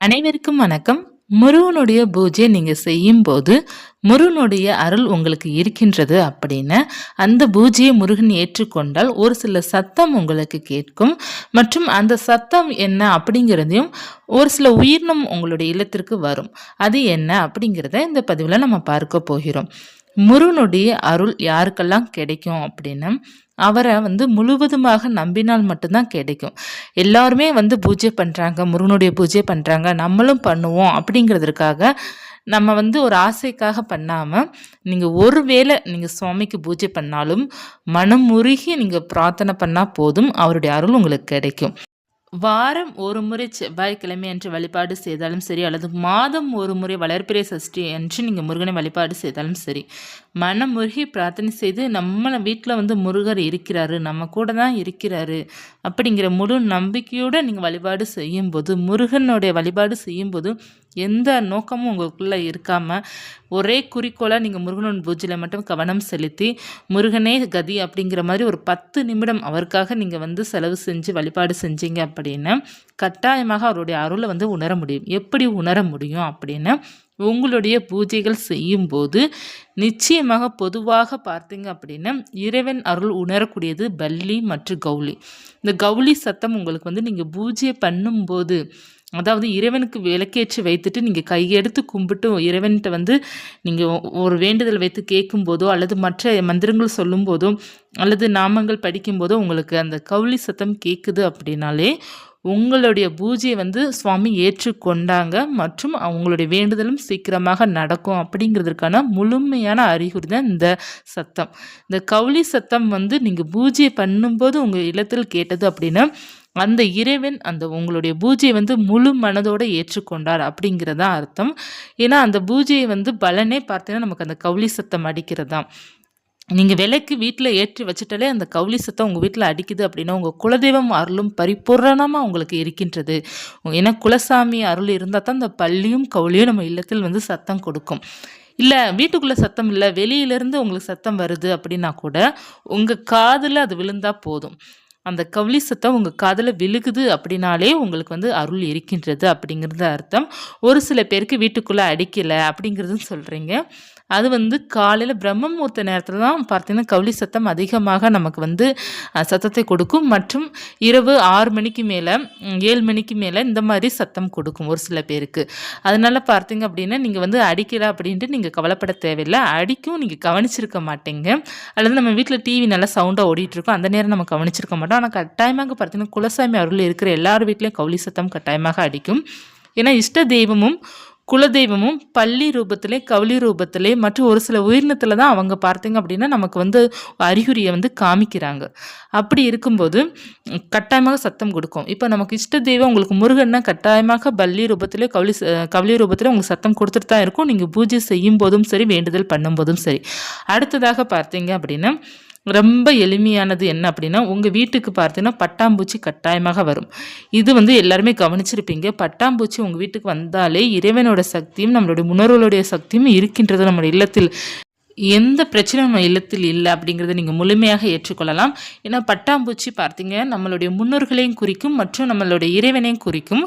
அனைவருக்கும் வணக்கம். முருகனுடைய பூஜை நீங்கள் செய்யும்போது முருகனுடைய அருள் உங்களுக்கு இருக்கின்றது அப்படின்னு அந்த பூஜையை முருகன் ஏற்றுக்கொண்டால் ஒரு சில சத்தம் உங்களுக்கு கேட்கும். மற்றும் அந்த சத்தம் என்ன அப்படிங்கிறதையும் ஒரு சில உயிரினம் உங்களுடைய இல்லத்திற்கு வரும். அது என்ன அப்படிங்கிறத இந்த பதிவில் நம்ம பார்க்க போகிறோம். முருகனுடைய அருள் யாருக்கெல்லாம் கிடைக்கும் அப்படின்னு அவரை வந்து முழுவதுமாக நம்பினால் மட்டும்தான் கிடைக்கும். எல்லாருமே வந்து பூஜை பண்ணுறாங்க முருகனுடைய பூஜை பண்ணுறாங்க நம்மளும் பண்ணுவோம் அப்படிங்கிறதுக்காக நம்ம வந்து ஒரு ஆசைக்காக பண்ணாமல் நீங்கள் ஒரு வேளை நீங்கள் சுவாமிக்கு பூஜை பண்ணாலும் மனம் முருகி நீங்கள் பிரார்த்தனை பண்ணால் போதும் அவருடைய அருள் உங்களுக்கு கிடைக்கும். வாரம் ஒரு முறை செவ்வாய்க்கிழமை என்று வழிபாடு செய்தாலும் சரி அல்லது மாதம் ஒரு முறை வளர்ப்பிறை சஷ்டி என்று நீங்கள் முருகனை வழிபாடு செய்தாலும் சரி மனம் முருகி பிரார்த்தனை செய்து நம்ம வீட்டில் வந்து முருகர் இருக்கிறாரு நம்ம கூட தான் இருக்கிறாரு அப்படிங்கிற முழு நம்பிக்கையோடு நீங்கள் வழிபாடு செய்யும்போது முருகனுடைய வழிபாடு செய்யும்போது எந்த நோக்கமும் உங்களுக்குள்ளே இருக்காமல் ஒரே குறிக்கோளாக நீங்கள் முருகனோட பூஜையில் மட்டும் கவனம் செலுத்தி முருகனே கதி அப்படிங்கிற மாதிரி ஒரு பத்து நிமிடம் அவருக்காக நீங்கள் வந்து செலவு செஞ்சு வழிபாடு செஞ்சீங்க அப்படின்னு கட்டாயமாக அவருடைய அருளை வந்து உணர முடியும். எப்படி உணர முடியும் அப்படின்னு உங்களுடைய பூஜைகள் செய்யும்போது நிச்சயமாக பொதுவாக பார்த்தீங்க அப்படின்னா இறைவன் அருள் உணரக்கூடியது பல்லி மற்றும் கௌலி இந்த கௌலி சத்தம் உங்களுக்கு வந்து நீங்கள் பூஜை பண்ணும்போது அதாவது இறைவனுக்கு விளக்கேற்றி வைத்துட்டு நீங்கள் கையெடுத்து கும்பிட்டு இறைவன்கிட்ட வந்து நீங்கள் ஒரு வேண்டுதல் வைத்து கேட்கும்போதோ அல்லது மற்ற மந்திரங்கள் சொல்லும்போதோ அல்லது நாமங்கள் படிக்கும்போதோ உங்களுக்கு அந்த கவுளி சத்தம் கேட்குது அப்படின்னாலே உங்களுடைய பூஜையை வந்து சுவாமி ஏற்றுக்கொண்டாங்க மற்றும் அவங்களுடைய வேண்டுதலும் சீக்கிரமாக நடக்கும் அப்படிங்கிறதுக்கான முழுமையான அறிகுறி தான் இந்த சத்தம். இந்த கவுளி சத்தம் வந்து நீங்கள் பூஜையை பண்ணும்போது உங்கள் இல்லத்தில் கேட்டது அப்படின்னா அந்த இறைவன் அந்த உங்களுடைய பூஜையை வந்து முழு மனதோடு ஏற்றுக்கொண்டார் அப்படிங்கிறதான் அர்த்தம். ஏன்னா அந்த பூஜையை வந்து பலனே பார்த்தீங்கன்னா நமக்கு அந்த கவுளி சத்தம் அடிக்கிறதா நீங்கள் விலைக்கு வீட்டில் ஏற்றி வச்சுட்டாலே அந்த கவுளி சத்தம் உங்கள் வீட்டில் அடிக்குது அப்படின்னா உங்கள் குலதெய்வம் அருளும் பரிபூர்ணமாக உங்களுக்கு இருக்கின்றது. ஏன்னா குலசாமி அருள் இருந்தால் தான் அந்த பள்ளியும் கவுளியும் நம்ம இல்லத்தில் வந்து சத்தம் கொடுக்கும். இல்லை வீட்டுக்குள்ளே சத்தம் இல்லை வெளியிலேருந்து உங்களுக்கு சத்தம் வருது அப்படின்னா கூட உங்கள் காதில் அது விழுந்தால் போதும். அந்த கவுளி சத்தம் உங்கள் காதில் விழுகுது அப்படின்னாலே உங்களுக்கு வந்து அருள் இருக்கின்றது அப்படிங்கிறது அர்த்தம். ஒரு சில பேருக்கு வீட்டுக்குள்ளே அடிக்கலை அப்படிங்கிறதுன்னு சொல்கிறீங்க அது வந்து காலையில் பிரம்ம முகூர்த்த நேரத்தில் தான் பார்த்தீங்கன்னா கவுளி சத்தம் அதிகமாக நமக்கு வந்து சத்தத்தை கொடுக்கும். மற்றும் இரவு ஆறு மணிக்கு மேலே ஏழு மணிக்கு மேலே இந்த மாதிரி சத்தம் கொடுக்கும் ஒரு சில பேருக்கு. அதனால் பார்த்தீங்க அப்படின்னா நீங்கள் வந்து அடிக்கலை அப்படின்ட்டு நீங்கள் கவலைப்பட தேவையில்லை. அடிக்கும் நீங்கள் கவனிச்சிருக்க மாட்டீங்க. அல்லது நம்ம வீட்டில் டிவி நல்லா சவுண்டாக ஓடிட்டுருக்கோம். அந்த நேரம் நம்ம கவனிச்சிருக்க மாட்டோம். ஆனால் கட்டாயமாக பார்த்தீங்கன்னா குலசாமி அருள் இருக்கிற எல்லார் வீட்லேயும் கவுளி சத்தம் கட்டாயமாக அடிக்கும். ஏன்னா இஷ்ட தெய்வமும் குலதெய்வமும் பள்ளி ரூபத்திலே கவுளி ரூபத்திலே மற்றும் ஒரு சில உயிரினத்தில் தான் அவங்க பார்த்தீங்க அப்படின்னா நமக்கு வந்து அறிகுறியை வந்து காமிக்கிறாங்க. அப்படி இருக்கும்போது கட்டாயமாக சத்தம் கொடுக்கும். இப்போ நமக்கு இஷ்ட தெய்வம் உங்களுக்கு முருகன்னா கட்டாயமாக பள்ளி ரூபத்திலே கவுளி கவுளி ரூபத்திலே உங்களுக்கு சத்தம் கொடுத்துட்டு தான் இருக்கும். நீங்கள் பூஜை செய்யும் போதும் சரி வேண்டுதல் பண்ணும்போதும் சரி. அடுத்ததாக பார்த்தீங்க அப்படின்னா ரொம்ப எளிமையானது என்ன அப்படின்னா உங்கள் வீட்டுக்கு பார்த்தீங்கன்னா பட்டாம்பூச்சி கட்டாயமாக வரும். இது வந்து எல்லாருமே கவனிச்சிருப்பீங்க. பட்டாம்பூச்சி உங்கள் வீட்டுக்கு வந்தாலே இறைவனோட சக்தியும் நம்மளுடைய முன்னோர்களுடைய சக்தியும் இருக்கின்றது நம்மளுடைய இல்லத்தில். எந்த பிரச்சனையும் நம்ம இல்லத்தில் இல்லை அப்படிங்கிறத நீங்கள் முழுமையாக ஏற்றுக்கொள்ளலாம். ஏன்னா பட்டாம்பூச்சி பார்த்தீங்க நம்மளுடைய முன்னோர்களையும் குறிக்கும் மற்றும் நம்மளுடைய இறைவனையும் குறிக்கும்.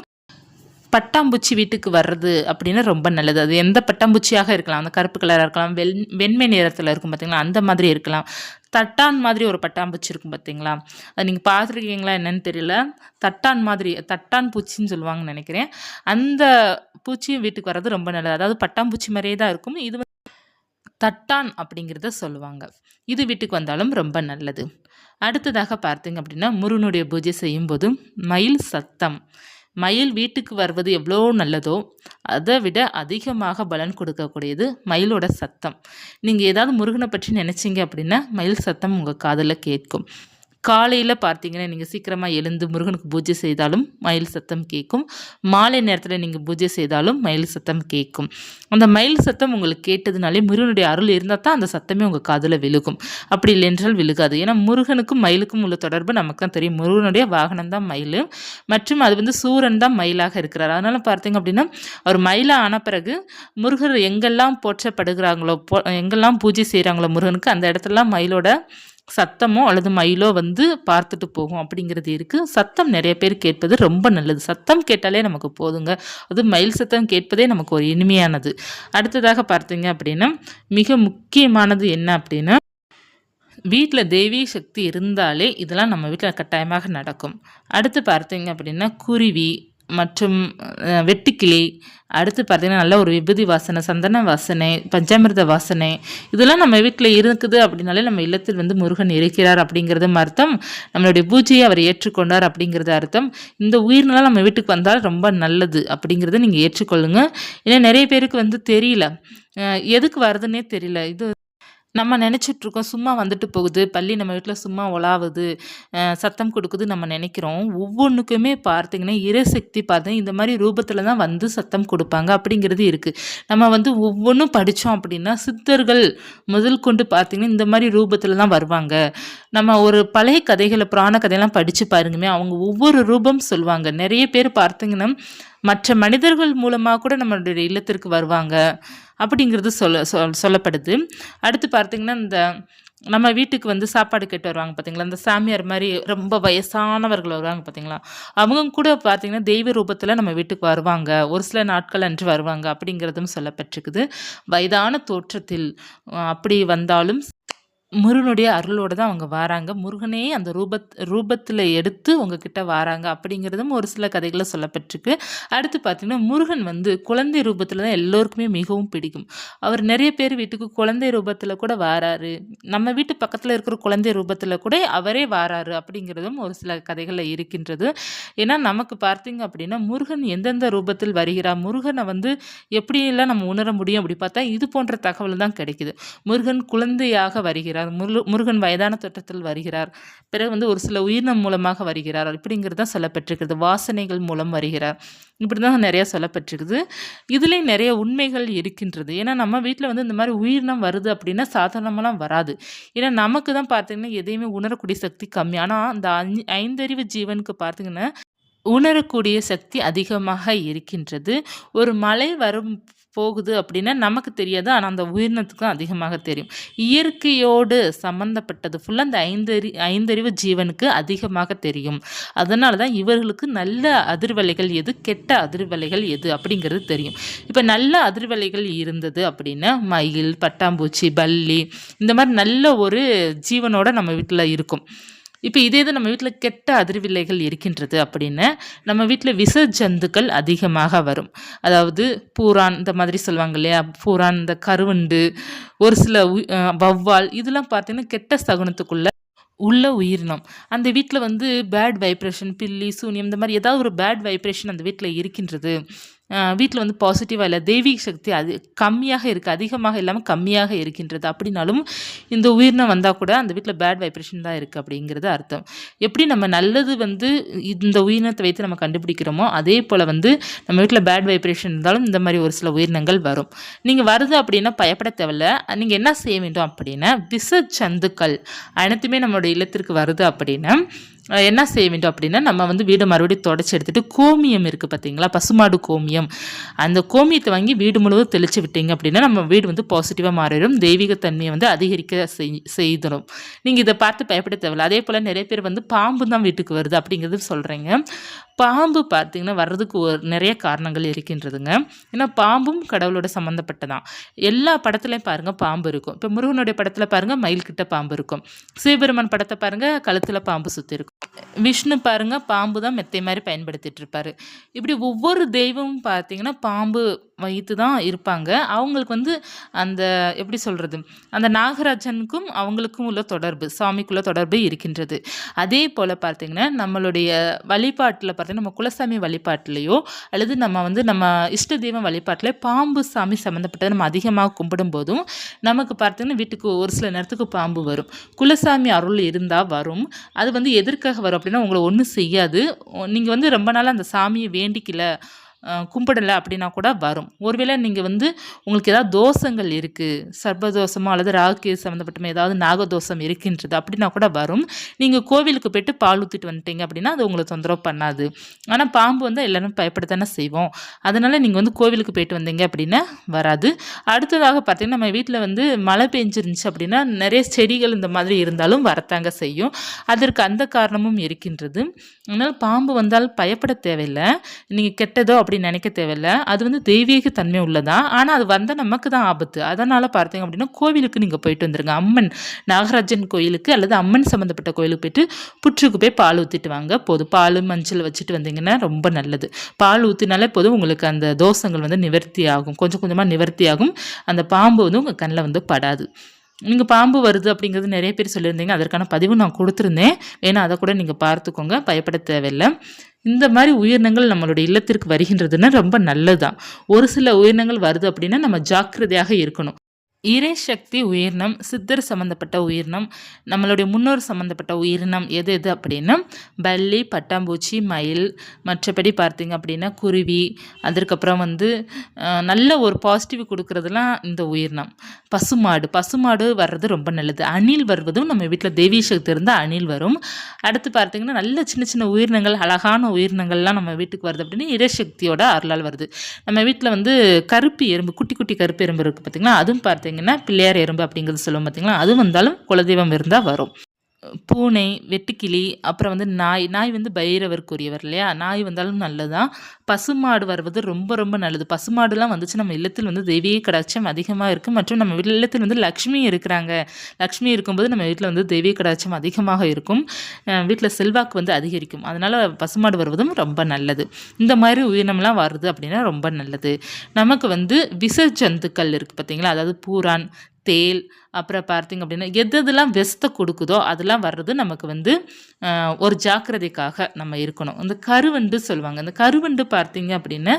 பட்டாம்பூச்சி வீட்டுக்கு வர்றது அப்படின்னா ரொம்ப நல்லது. அது எந்த பட்டாம்பூச்சியாக இருக்கலாம். அந்த கருப்பு கலராக இருக்கலாம். வெண் வெண்மை நிறத்தில் இருக்கும் பார்த்தீங்களா அந்த மாதிரி இருக்கலாம். தட்டான் மாதிரி ஒரு பட்டாம்பூச்சி இருக்கும் பார்த்தீங்களா அது நீங்கள் பார்த்துருக்கீங்களா என்னன்னு தெரியல. தட்டான் மாதிரி தட்டான் பூச்சின்னு சொல்லுவாங்கன்னு நினைக்கிறேன். அந்த பூச்சியும் வீட்டுக்கு வர்றது ரொம்ப நல்லது. அதாவது பட்டாம்பூச்சி மாதிரியே தான் இருக்கும். இது தட்டான் அப்படிங்கிறத சொல்லுவாங்க. இது வீட்டுக்கு வந்தாலும் ரொம்ப நல்லது. அடுத்ததாக பார்த்தீங்க அப்படின்னா முருகனுடைய பூஜை செய்யும்போதும் மயில் சத்தம். மயில் வீட்டுக்கு வருவது எவ்வளோ நல்லதோ அதை விட அதிகமாக பலன் கொடுக்கக்கூடியது மயிலோட சத்தம். நீங்கள் ஏதாவது முருகனை பற்றி நினச்சிங்க அப்படின்னா மயில் சத்தம் உங்கள் காதில் கேட்கும். காலையில் பார்த்தீங்கன்னா நீங்கள் சீக்கிரமாக எழுந்து முருகனுக்கு பூஜை செய்தாலும் மயில் சத்தம் கேட்கும் மாலை நேரத்தில் நீங்கள் பூஜை செய்தாலும் மயில் சத்தம் கேட்கும் அந்த மயில் சத்தம் உங்களுக்கு கேட்டதுனாலே முருகனுடைய அருள் இருந்தால் தான் அந்த சத்தமே உங்கள் காதில் விழுகும். அப்படி இல்லைன்றால் விழுகாது. ஏன்னா முருகனுக்கும் மயிலுக்கும் உள்ள தொடர்பு நமக்கு தான் தெரியும். முருகனுடைய வாகனம் தான் மயில். மற்றும் அது வந்து சூரன் தான் மயிலாக இருக்கிறார். அதனால் பார்த்தீங்க அப்படின்னா அவர் மயிலாக ஆன பிறகு முருகர் எங்கெல்லாம் போற்றப்படுகிறாங்களோ போ எங்கெல்லாம் பூஜை செய்கிறாங்களோ முருகனுக்கு அந்த இடத்துலலாம் மயிலோட சத்தமோ அல்லது மயிலோ வந்து பார்த்துட்டு போகும் அப்படிங்கிறது இருக்குது சத்தம் நிறைய பேர் கேட்பது ரொம்ப நல்லது. சத்தம் கேட்டாலே நமக்கு போதுங்க. அது மயில் சத்தம் கேட்பதே நமக்கு ஒரு இனிமையானது. அடுத்ததாக பார்த்தீங்க அப்படின்னா மிக முக்கியமானது என்ன அப்படின்னா வீட்டில் தெய்வீக சக்தி இருந்தாலே இதெல்லாம் நம்ம வீட்டில் கட்டாயமாக நடக்கும். அடுத்து பார்த்தீங்க அப்படின்னா குருவி மற்றும் வெட்டுக்கிளி அடுத்து பார்த்தீங்கன்னா நல்ல ஒரு விபூதி வாசனை சந்தன வாசனை பஞ்சாமிர்த வாசனை இதெல்லாம் நம்ம வீட்டில் இருக்குது அப்படின்னாலே நம்ம இல்லத்தில் வந்து முருகன் இருக்கிறார் அப்படிங்கிறதும் அர்த்தம். நம்மளுடைய பூஜையை அவர் ஏற்றுக்கொண்டார் அப்படிங்கிறது அர்த்தம். இந்த உயிரினலாம் நம்ம வீட்டுக்கு வந்தால் ரொம்ப நல்லது அப்படிங்கிறத நீங்கள் ஏற்றுக்கொள்ளுங்க. ஏன்னா நிறைய பேருக்கு வந்து தெரியல. எதுக்கு வருதுன்னே தெரியல. இது நம்ம நினச்சிட்ருக்கோம் சும்மா வந்துட்டு போகுது பள்ளி நம்ம வீட்டில் சும்மா உலாவுது சத்தம் கொடுக்குது நம்ம நினைக்கிறோம். ஒவ்வொன்றுக்குமே பார்த்தீங்கன்னா இறைசக்தி பார்த்தீங்கன்னா இந்த மாதிரி ரூபத்தில் தான் வந்து சத்தம் கொடுப்பாங்க அப்படிங்கிறது இருக்குது நம்ம வந்து ஒவ்வொன்றும் படித்தோம் அப்படின்னா சித்தர்கள் முதல் கொண்டு பார்த்தீங்கன்னா இந்த மாதிரி ரூபத்தில் தான் வருவாங்க. நம்ம ஒரு பழைய கதைகளை புராண கதையெல்லாம் படித்து பாருங்கமே அவங்க ஒவ்வொரு ரூபம் சொல்லுவாங்க. நிறைய பேர் பார்த்தீங்கன்னா மற்ற மனிதர்கள் மூலமாக கூட நம்மளுடைய இல்லத்திற்கு வருவாங்க அப்படிங்கிறது சொல்ல சொல் சொல்லப்படுது. அடுத்து பார்த்திங்கன்னா இந்த நம்ம வீட்டுக்கு வந்து சாப்பாடு கேட்டு வருவாங்க பார்த்தீங்களா? இந்த சாமியார் மாதிரி ரொம்ப வயசானவர்கள் வருவாங்க பார்த்தீங்களா? அவங்க கூட பார்த்திங்கன்னா தெய்வ ரூபத்தில் நம்ம வீட்டுக்கு வருவாங்க. ஒரு சில நாட்கள் அன்று வருவாங்க அப்படிங்கிறதும் சொல்லப்பட்டிருக்குது. வயதான தோற்றத்தில் அப்படி வந்தாலும் முருகனுடைய அருளோடு தான் அவங்க வராங்க. முருகனே அந்த ரூபத் ரூபத்தில் எடுத்து உங்ககிட்ட வராங்க அப்படிங்கிறதும் ஒரு சில கதைகளில் சொல்லப்பட்டிருக்கு. அடுத்து பார்த்தீங்கன்னா முருகன் வந்து குழந்தை ரூபத்தில் தான் எல்லோருக்குமே மிகவும் பிடிக்கும். அவர் நிறைய பேர் வீட்டுக்கு குழந்தை ரூபத்தில் கூட வாராரு. நம்ம வீட்டு பக்கத்தில் இருக்கிற குழந்தை ரூபத்தில் கூட அவரே வாராரு அப்படிங்கிறதும் ஒரு சில கதைகளில் இருக்கின்றது. ஏன்னா நமக்கு பார்த்தீங்க அப்படின்னா முருகன் எந்தெந்த ரூபத்தில் வருகிறார் முருகனை வந்து எப்படியெல்லாம் நம்ம உணர முடியும் அப்படி பார்த்தா இது போன்ற தகவல் தான் கிடைக்குது. முருகன் குழந்தையாக வருகிறார். முரு முருகன் வயதான தோற்றத்தில் வருகிறார். பிறகு வந்து ஒரு சில உயிரினம் மூலமாக வருகிறார். இப்படிங்கிறது தான் சொல்லப்பட்டிருக்கிறது. வாசனைகள் மூலம் வருகிறார். இப்படி தான் நிறையா சொல்லப்பட்டிருக்குது. இதுலேயும் நிறைய உண்மைகள் இருக்கின்றது. ஏன்னா நம்ம வீட்டில் வந்து இந்த மாதிரி உயிரினம் வருது அப்படின்னா சாதாரணமெல்லாம் வராது. ஏன்னா நமக்கு தான் பார்த்தீங்கன்னா எதையுமே உணரக்கூடிய சக்தி கம்மி. ஆனால் அந்த அஞ்சு ஐந்தறிவு ஜீவனுக்கு பார்த்திங்கன்னா உணரக்கூடிய சக்தி அதிகமாக இருக்கின்றது. ஒரு மழை வரும் போகுது அப்படின்னா நமக்கு தெரியாது. ஆனால் அந்த உயிரினத்துக்கும் அதிகமாக தெரியும். இயற்கையோடு சம்மந்தப்பட்டது ஃபுல்லாக அந்த ஐந்தறி ஐந்தறிவு ஜீவனுக்கு அதிகமாக தெரியும். அதனால தான் இவர்களுக்கு நல்ல அதிர்வலைகள் எது கெட்ட அதிர்வலைகள் எது அப்படிங்கிறது தெரியும். இப்போ நல்ல அதிர்வலைகள் இருந்தது அப்படின்னா மயில் பட்டாம்பூச்சி பல்லி இந்த மாதிரி நல்ல ஒரு ஜீவனோட நம்ம வீட்டில் இருக்கும். இப்போ இதே இது நம்ம வீட்டில் கெட்ட அதிர்வில்லைகள் இருக்கின்றது அப்படின்னு நம்ம வீட்டில் விச ஜந்துக்கள் அதிகமாக வரும். அதாவது பூரான் இந்த மாதிரி சொல்லுவாங்க இல்லையா? பூரான் இந்த கருவண்டு ஒரு சில உய்- வௌவால் இதெல்லாம் பார்த்தீங்கன்னா கெட்ட சகுனத்துக்குள்ள உள்ள உயிரினம். அந்த வீட்டில் வந்து பேட் வைப்ரேஷன் பில்லி சூனியம் இந்த மாதிரி ஏதாவது ஒரு பேட் வைப்ரேஷன் அந்த வீட்டில் இருக்கின்றது. வீட்டில் வந்து பாசிட்டிவாக இல்லை தெய்வீக சக்தி அது கம்மியாக இருக்குது அதிகமாக இல்லாமல் கம்மியாக இருக்கின்றது அப்படின்னாலும் இந்த உயிரினம் வந்தால் கூட அந்த வீட்டில் பேட் வைப்ரேஷன் தான் இருக்குது அப்படிங்கிறது அர்த்தம். எப்படி நம்ம நல்லது வந்து இந்த உயிரினத்தை வைத்து நம்ம கண்டுபிடிக்கிறோமோ அதே போல் வந்து நம்ம வீட்டில் பேட் வைப்ரேஷன் இருந்தாலும் இந்த மாதிரி ஒரு சில உயிரினங்கள் வரும். நீங்கள் வருது அப்படின்னா பயப்பட தேவையில்ல. நீங்கள் என்ன செய்ய வேண்டும் அப்படின்னா விசச்சந்துக்கள் சந்துக்கள் அனைத்துமே நம்மளோட இல்லத்திற்கு வருது அப்படின்னா என்ன செய்ய வேண்டும் அப்படின்னா நம்ம வந்து வீடு மறுபடியும் தொடச்சி எடுத்துட்டு கோமியம் இருக்குது பார்த்தீங்களா? பசுமாடு கோமியம். அந்த கோமியத்தை வாங்கி வீடு முழுவதும் தெளித்து விட்டீங்க அப்படின்னா நம்ம வீடு வந்து பாசிட்டிவாக மாறிடும். தெய்வீக தன்மையை வந்து அதிகரிக்க செய் செய்திடும். நீங்கள் இதை பார்த்து பயப்பட தேவையில்ல. அதே போல் நிறைய பேர் வந்து பாம்பு தான் வீட்டுக்கு வருது அப்படிங்கிறது சொல்கிறீங்க பாம்பு பார்த்திங்கன்னா வர்றதுக்கு ஒரு நிறைய காரணங்கள் இருக்கின்றதுங்க. ஏன்னா பாம்பும் கடவுளோட சம்மந்தப்பட்டதான் எல்லா படத்துலையும் பாருங்கள் பாம்பு இருக்கும். இப்போ முருகனுடைய படத்தில் பாருங்கள் மயில்கிட்ட பாம்பு இருக்கும். சிவபெருமான் படத்தை பாருங்கள் கழுத்தில் பாம்பு சுற்றி இருக்கும். விஷ்ணு பாருங்க பாம்பு தான் மெத்தை மாதிரி பயன்படுத்திட்டு இருப்பாரு இப்படி ஒவ்வொரு தெய்வமும் பார்த்தீங்கன்னா பாம்பு வைத்து தான் இருப்பாங்க. அவங்களுக்கு வந்து அந்த எப்படி சொல்கிறது அந்த நாகராஜனுக்கும் அவங்களுக்கும் உள்ள தொடர்பு சாமிக்குள்ள தொடர்பு இருக்கின்றது. அதே போல் பார்த்தீங்கன்னா நம்மளுடைய வழிபாட்டில் பார்த்தீங்கன்னா நம்ம குலசாமி வழிபாட்டிலையோ அல்லது நம்ம வந்து நம்ம இஷ்ட தெய்வம் வழிபாட்டில் பாம்பு சாமி சம்மந்தப்பட்டதை நம்ம அதிகமாக கும்பிடும் போதும் நமக்கு பார்த்தீங்கன்னா வீட்டுக்கு ஒரு சில நேரத்துக்கு பாம்பு வரும். குலசாமி அருள் இருந்தால் வரும். அது வந்து எதிர்க்க வரும் அப்படின்னா உங்களை ஒன்றும் செய்யாது. நீங்கள் வந்து ரொம்ப நாள் அந்த சாமியை வேண்டிக்கல. கும்பிடலை அப்படின்னா கூட வரும். ஒருவேளை நீங்கள் வந்து உங்களுக்கு ஏதாவது தோஷங்கள் இருக்குது சர்வதோஷமோ அல்லது ராகு சம்மந்தப்பட்டமோ ஏதாவது நாகதோஷம் இருக்கின்றது அப்படின்னா கூட வரும். நீங்கள் கோவிலுக்கு போயிட்டு பால் ஊற்றிட்டு வந்துட்டீங்க அப்படின்னா அது உங்களை தொந்தரவு பண்ணாது. ஆனால் பாம்பு வந்து எல்லோரும் பயப்படத்தானே செய்வோம். அதனால் நீங்கள் வந்து கோவிலுக்கு போயிட்டு வந்தீங்க அப்படின்னா வராது. அடுத்ததாக பார்த்தீங்கன்னா நம்ம வீட்டில் வந்து மழை பெஞ்சிருந்துச்சு அப்படின்னா நிறைய செடிகள் இந்த மாதிரி இருந்தாலும் வரத்தாங்க செய்யும். அதற்கு அந்த காரணமும் இருக்கின்றது. அதனால் பாம்பு வந்தால் பயப்பட தேவையில்லை. நீங்கள் கெட்டதோ அப்படி அப்படி நினைக்க தேவையில்லை. அது வந்து தெய்வீக தன்மை உள்ளதான் ஆனால் அது வந்தால் நமக்கு தான் ஆபத்து. அதனால் பார்த்தீங்க அப்படின்னா கோவிலுக்கு நீங்கள் போயிட்டு வந்துருங்க. அம்மன் நாகராஜன் கோயிலுக்கு அல்லது அம்மன் சம்மந்தப்பட்ட கோயிலுக்கு போயிட்டு புற்றுக்கு போய் பால் ஊற்றிட்டு வாங்க. போதும். பால் மஞ்சள் வச்சுட்டு வந்தீங்கன்னா ரொம்ப நல்லது. பால் ஊற்றினாலே போதும் உங்களுக்கு அந்த தோஷங்கள் வந்து நிவர்த்தி ஆகும். கொஞ்சம் கொஞ்சமாக நிவர்த்தி ஆகும். அந்த பாம்பு வந்து உங்கள் கண்ணில் வந்து படாது. நீங்கள் பாம்பு வருது அப்படிங்கிறது நிறைய பேர் சொல்லியிருந்தீங்க. அதற்கான பதிவு நான் கொடுத்துருந்தேன். ஏன்னா அதை கூட நீங்கள் பார்த்துக்கோங்க. பயப்பட தேவையில்லை. இந்த மாதிரி உயிரினங்கள் நம்மளுடைய இல்லத்திற்கு வருகின்றதுன்னா ரொம்ப நல்லதுதான். ஒரு சில உயிரினங்கள் வருது அப்படின்னா நம்ம ஜாக்கிரதையாக இருக்கணும். இறைசக்தி உயிரினம் சித்தர் சம்மந்தப்பட்ட உயிரினம் நம்மளுடைய முன்னோர் சம்மந்தப்பட்ட உயிரினம் எது எது அப்படின்னா பல்லி பட்டாம்பூச்சி மயில் மற்றபடி பார்த்தீங்க அப்படின்னா குருவி அதற்கப்புறம் வந்து நல்ல ஒரு பாசிட்டிவ் கொடுக்குறதுலாம் இந்த உயிரினம். பசுமாடு பசுமாடு வர்றது ரொம்ப நல்லது. அணில் வருவதும் நம்ம வீட்டில் தேவி சக்தி இருந்தால் அணில் வரும். அடுத்து பார்த்தீங்கன்னா நல்ல சின்ன சின்ன உயிரினங்கள் அழகான உயிரினங்கள்லாம் நம்ம வீட்டுக்கு வருது அப்படின்னா இறைசக்தியோட அருளால் வருது. நம்ம வீட்டில் வந்து கருப்பு எறும்பு குட்டி குட்டி கருப்பு எறும்பு இருக்குது பார்த்திங்கன்னா அதுவும் பார்த்தீங்க பார்த்தீங்கன்னா பிள்ளையார் எறும்பு அப்படிங்கிறது சொல்லுவோம் பார்த்தீங்களா அது வந்தாலும் குலதெய்வம் இருந்தால் வரும். பூனை வெட்டுக்கிளி அப்புறம் வந்து நாய். நாய் வந்து பைரவருக்குரியவர் இல்லையா? நாய் வந்தாலும் நல்லதான் பசுமாடு வருவது ரொம்ப ரொம்ப நல்லது. பசுமாடுலாம் வந்துச்சு நம்ம இல்லத்தில் வந்து தெய்வீக கடாட்சம் அதிகமாக இருக்குது மற்றும் நம்ம இல்லத்தில் வந்து லக்ஷ்மி இருக்கிறாங்க. லக்ஷ்மி இருக்கும்போது நம்ம வீட்டில் வந்து தெய்வீக கடாட்சம் அதிகமாக இருக்கும். வீட்டில் செல்வாக்கு வந்து அதிகரிக்கும். அதனால் பசுமாடு வருவதும் ரொம்ப நல்லது. இந்த மாதிரி உயிரினம்லாம் வருது அப்படின்னா ரொம்ப நல்லது. நமக்கு வந்து விச ஜந்துக்கள் இருக்குது பார்த்தீங்களா அதாவது பூரான் தேல் அப்புறம் பார்த்திங்க அப்படின்னா எது எதெல்லாம் வெஸ்த்தை கொடுக்குதோ அதெல்லாம் வர்றது நமக்கு வந்து ஒரு ஜாக்கிரதைக்காக நம்ம இருக்கணும். இந்த கருவண்டு சொல்லுவாங்க. இந்த கருவண்டு பார்த்தீங்க அப்படின்னா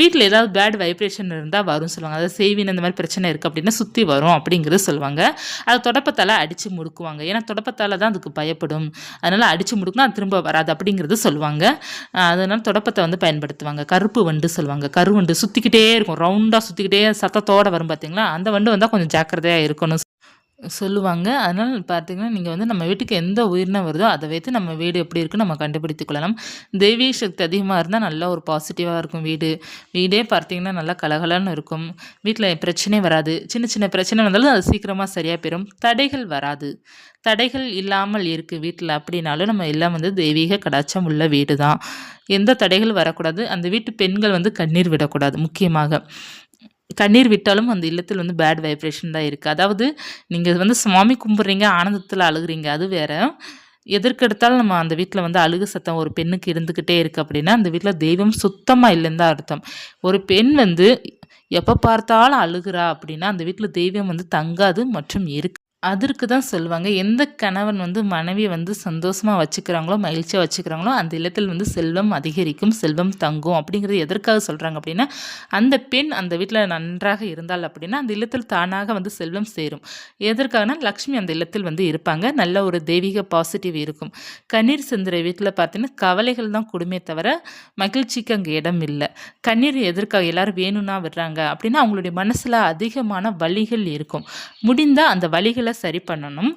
வீட்டில் ஏதாவது பேட் வைப்ரேஷன் இருந்தால் வரும் சொல்லுவாங்க. அதாவது செய்வின் இந்த மாதிரி பிரச்சனை இருக்குது அப்படின்னா சுற்றி வரும் அப்படிங்கிறது சொல்லுவாங்க. அது தொடப்பத்தால் அடித்து முடுக்குவாங்க. ஏன்னா தொடப்பத்தால் தான் அதுக்கு பயப்படும். அதனால் அடித்து முடுக்குனா அது திரும்ப வராது அப்படிங்கிறது சொல்லுவாங்க. அதனால் தொடப்பத்தை வந்து பயன்படுத்துவாங்க. கருப்பு வண்டு சொல்லுவாங்க. கருவண்டு சுற்றிக்கிட்டே இருக்கும். ரவுண்டாக சுற்றிக்கிட்டே சத்தத்தோடு வரும் பார்த்தீங்களா அந்த வண்டு வந்தால் கொஞ்சம் ஜாக்கிரதையாக இருக்கணும். சொல்லுவாங்க. அதனால் பார்த்திங்கன்னா நீங்கள் வந்து நம்ம வீட்டுக்கு எந்த உயிரினம் வருதோ அதை வைத்து நம்ம வீடு எப்படி இருக்குன்னு நம்ம கண்டுபிடித்து கொள்ளலாம். தெய்வீக சக்தி அதிகமாக இருந்தால் நல்லா ஒரு பாசிட்டிவாக இருக்கும் வீடு. வீடே பார்த்திங்கன்னா நல்லா கலகலன்னு இருக்கும். வீட்டில் பிரச்சனை வராது. சின்ன சின்ன பிரச்சனை வந்தாலும் அது சீக்கிரமாக சரியாக போயிடும் தடைகள் வராது. தடைகள் இல்லாமல் இருக்குது வீட்டில் அப்படின்னாலும் நம்ம எல்லாம் வந்து தெய்வீக கடாச்சம் உள்ள வீடு தான் எந்த தடைகள் வரக்கூடாது. அந்த வீட்டு பெண்கள் வந்து கண்ணீர் விடக்கூடாது முக்கியமாக. கண்ணீர் விட்டாலும் அந்த இல்லத்தில் வந்து பேட் வைப்ரேஷன் தான் இருக்குது அதாவது நீங்கள் வந்து சுவாமி கும்பிட்றீங்க ஆனந்தத்தில் அழுகுறீங்க அது வேறு. எதற்கெடுத்தாலும் நம்ம அந்த வீட்டில் வந்து அழுகு சத்தம் ஒரு பெண்ணுக்கு இருந்துக்கிட்டே இருக்குது அப்படின்னா அந்த வீட்டில் தெய்வம் சுத்தமாக இல்லைன்னு தான் அர்த்தம். ஒரு பெண் வந்து எப்போ பார்த்தாலும் அழுகிறா அப்படின்னா அந்த வீட்டில் தெய்வம் வந்து தங்காது மற்றும் இருக்கு அதற்கு தான் சொல்லுவாங்க. எந்த கணவன் வந்து மனைவியை வந்து சந்தோஷமாக வச்சுக்கிறாங்களோ மகிழ்ச்சியாக வச்சுக்கிறாங்களோ அந்த இல்லத்தில் வந்து செல்வம் அதிகரிக்கும் செல்வம் தங்கும் அப்படிங்கிறது எதற்காக சொல்கிறாங்க அப்படின்னா அந்த பெண் அந்த வீட்டில் நன்றாக இருந்தால் அப்படின்னா அந்த இல்லத்தில் தானாக வந்து செல்வம் சேரும். எதற்காகனா லக்ஷ்மி அந்த இல்லத்தில் வந்து இருப்பாங்க. நல்ல ஒரு தெய்வீக பாசிட்டிவ் இருக்கும். கண்ணீர் சிந்துற வீட்டில் பார்த்தீங்கன்னா கவலைகள் தான் கொடுமே தவிர மகிழ்ச்சிக்கு அங்கே இடம் இல்லை. கண்ணீர் எதற்காக எல்லாரும் வேணும்னா விடுறாங்க அப்படின்னா அவங்களுடைய மனசில் அதிகமான வழிகள் இருக்கும். முடிந்தால் அந்த வழிகளை சரி பண்ணணும்.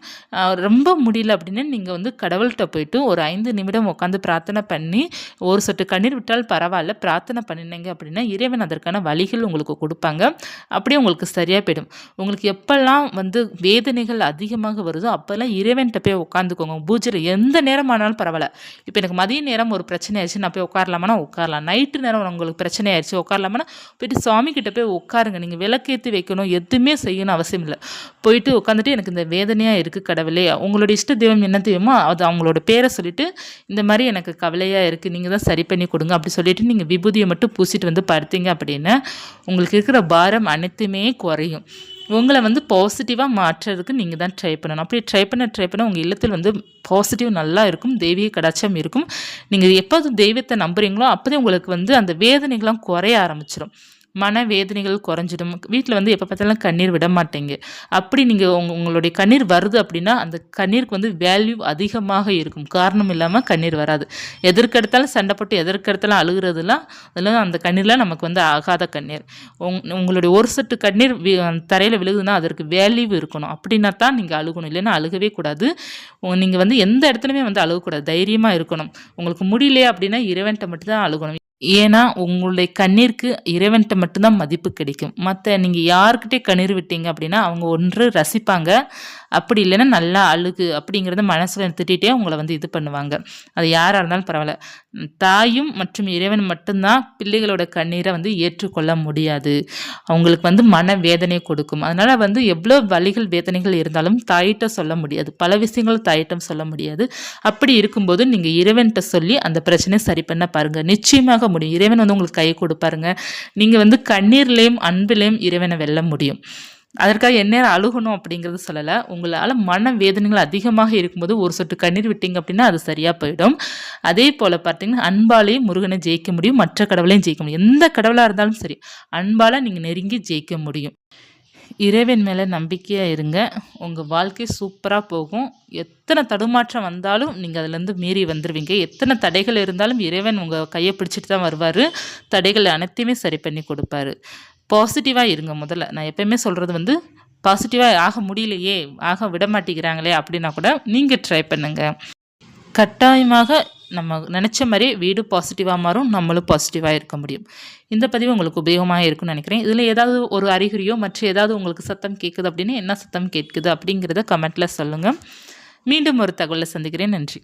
ரொம்ப முடியல அப்படின்னு நீங்கள் வந்து கடவுள்கிட்ட போயிட்டு ஒரு ஐந்து நிமிடம் உட்காந்து பிரார்த்தனை பண்ணி ஒரு சொட்டு கண்ணீர் விட்டால் பரவாயில்ல பிரார்த்தனை பண்ணினீங்க அப்படின்னா இறைவன் அதற்கான வழிகள் உங்களுக்கு கொடுப்பாங்க. அப்படியே உங்களுக்கு சரியாக போயிடும். உங்களுக்கு எப்போல்லாம் வந்து வேதனைகள் அதிகமாக வருதோ அப்போல்லாம் இறைவன்கிட்ட போய் உட்காந்துக்கோங்க பூஜையில் எந்த நேரம் ஆனாலும் பரவாயில்ல. இப்போ எனக்கு மதிய நேரம் ஒரு பிரச்சனை ஆயிடுச்சு நான் போய் உட்காரலாமானா உட்காரலாம். நைட்டு நேரம் உங்களுக்கு பிரச்சனை ஆயிடுச்சு உட்காரலாமானா போயிட்டு சுவாமி கிட்ட போய் உட்காருங்க. நீங்கள் விளக்கேற்றி வைக்கணும் எதுவுமே செய்யணும் அவசியம் இல்லை. போயிட்டு உட்காந்துட்டு எனக்கு எனக்கு இந்த வேதனையாக இருக்குது கடவுளே. உங்களோட இஷ்ட தெய்வம் என்ன தெய்வமோ அது அவங்களோட பேரை சொல்லிவிட்டு இந்த மாதிரி எனக்கு கவலையாக இருக்குது நீங்கள் தான் சரி பண்ணி கொடுங்க அப்படி சொல்லிவிட்டு நீங்கள் விபூதியை மட்டும் பூசிட்டு வந்து படுத்தீங்க அப்படின்னா உங்களுக்கு இருக்கிற பாரம் அனைத்துமே குறையும். உங்களை வந்து பாசிட்டிவாக மாற்றுறதுக்கு நீங்கள் தான் ட்ரை பண்ணணும். அப்படி ட்ரை பண்ண ட்ரை பண்ண உங்கள் இல்லத்தில் வந்து பாசிட்டிவ் நல்லா இருக்கும் தெய்வீக கடாச்சம் இருக்கும். நீங்கள் எப்போது தெய்வத்தை நம்புறீங்களோ அப்போதே உங்களுக்கு வந்து அந்த வேதனைகள்லாம் குறைய ஆரம்பிச்சிடும் மனவேதனைகள் குறைஞ்சிடும். வீட்டில் வந்து எப்போ பார்த்தாலும் கண்ணீர் விட மாட்டீங்க. அப்படி நீங்கள் உங்க உங்களுடைய கண்ணீர் வருது அப்படின்னா அந்த கண்ணீருக்கு வந்து வேல்யூ அதிகமாக இருக்கும். காரணம் இல்லாமல் கண்ணீர் வராது. எதற்கெடுத்தாலும் சண்டை போட்டு எதற்கெடுத்தாலும் அழுகிறதுலாம் அதெல்லாம் அந்த கண்ணீர்லாம் நமக்கு வந்து ஆகாத கண்ணீர். உங் உங்களுடைய ஒரு சட்டு கண்ணீர் தரையில் விழுகுதுன்னா அதற்கு வேல்யூ இருக்கணும். அப்படின்னா தான் நீங்கள் அழுகணும். இல்லைன்னா அழுகவே கூடாது. நீங்கள் வந்து எந்த இடத்துலையுமே வந்து அழுகக்கூடாது. தைரியமாக இருக்கணும். உங்களுக்கு முடியலையே அப்படின்னா இறைவன்ட்ட மட்டும்தான் அழுகணும். ஏன்னா உங்களுடைய கண்ணீருக்கு இறைவன்கிட்ட மட்டும்தான் மதிப்பு கிடைக்கும். மற்ற நீங்கள் யாருக்கிட்டே கண்ணீர் விட்டீங்க அப்படின்னா அவங்க ஒன்று ரசிப்பாங்க. அப்படி இல்லைன்னா நல்லா அழுகு அப்படிங்கிறத மனசில் திட்டிகிட்டே உங்களை வந்து இது பண்ணுவாங்க. அது யாராக இருந்தாலும் பரவாயில்ல. தாயும் மற்றும் இறைவன் மட்டும்தான் பிள்ளைகளோட கண்ணீரை வந்து ஏற்றுக்கொள்ள முடியாது. அவங்களுக்கு வந்து மன வேதனை கொடுக்கும். அதனால் வந்து எவ்வளோ வழிகள் வேதனைகள் இருந்தாலும் தாயிட்ட சொல்ல முடியாது. பல விஷயங்கள் தாயிட்டம் சொல்ல முடியாது. அப்படி இருக்கும்போது நீங்கள் இறைவன்கிட்ட சொல்லி அந்த பிரச்சனையை சரி பண்ண பாருங்கள் நிச்சயமாக முடியும். இறைவன் வந்து உங்களுக்கு கை கொடுப்பாருங்க. நீங்கள் வந்து கண்ணீர்லேயும் அன்பிலையும் இறைவனை வெல்ல முடியும். அதற்காக என்ன அழுகணும் அப்படிங்கிறது சொல்லலை. உங்களால் மன வேதனைகள் அதிகமாக இருக்கும்போது ஒரு சொட்டு கண்ணீர் விட்டீங்க அப்படின்னா அது சரியாக போயிடும். அதே போல் பார்த்தீங்கன்னா அன்பாலேயும் முருகனை ஜெயிக்க முடியும் மற்ற கடவுளையும் ஜெயிக்க முடியும். எந்த கடவுளாக இருந்தாலும் சரி அன்பால் நீங்கள் நெருங்கி ஜெயிக்க முடியும். இறைவன் மேலே நம்பிக்கையாக இருங்க. உங்கள் வாழ்க்கை சூப்பராக போகும். எத்தனை தடுமாற்றம் வந்தாலும் நீங்கள் அதுலேருந்து மீறி வந்துடுவீங்க எத்தனை தடைகள் இருந்தாலும் இறைவன் உங்கள் கையை பிடிச்சிட்டு தான் வருவார். தடைகள் அனைத்தையுமே சரி பண்ணி கொடுப்பாரு. பாசிட்டிவாக இருங்க முதல்ல. நான் எப்பயுமே சொல்கிறது வந்து பாசிட்டிவாக ஆக முடியலையே ஆக விட மாட்டேங்கிறாங்களே அப்படின்னா கூட நீங்கள் ட்ரை பண்ணுங்கள் கட்டாயமாக நம்ம நினச்ச மாதிரி வீடு பாசிட்டிவாக மாறும் நம்மளும் பாசிட்டிவாக இருக்க முடியும். இந்த பதிவு உங்களுக்கு உபயோகமாக இருக்கும்னு நினைக்கிறேன். இதில் ஏதாவது ஒரு அறிகுறியோ மற்ற ஏதாவது உங்களுக்கு சத்தம் கேட்குது அப்படின்னு என்ன சத்தம் கேட்குது அப்படிங்கிறத கமெண்ட்டில் சொல்லுங்கள் மீண்டும் ஒரு தகவலை சந்திக்கிறேன். நன்றி.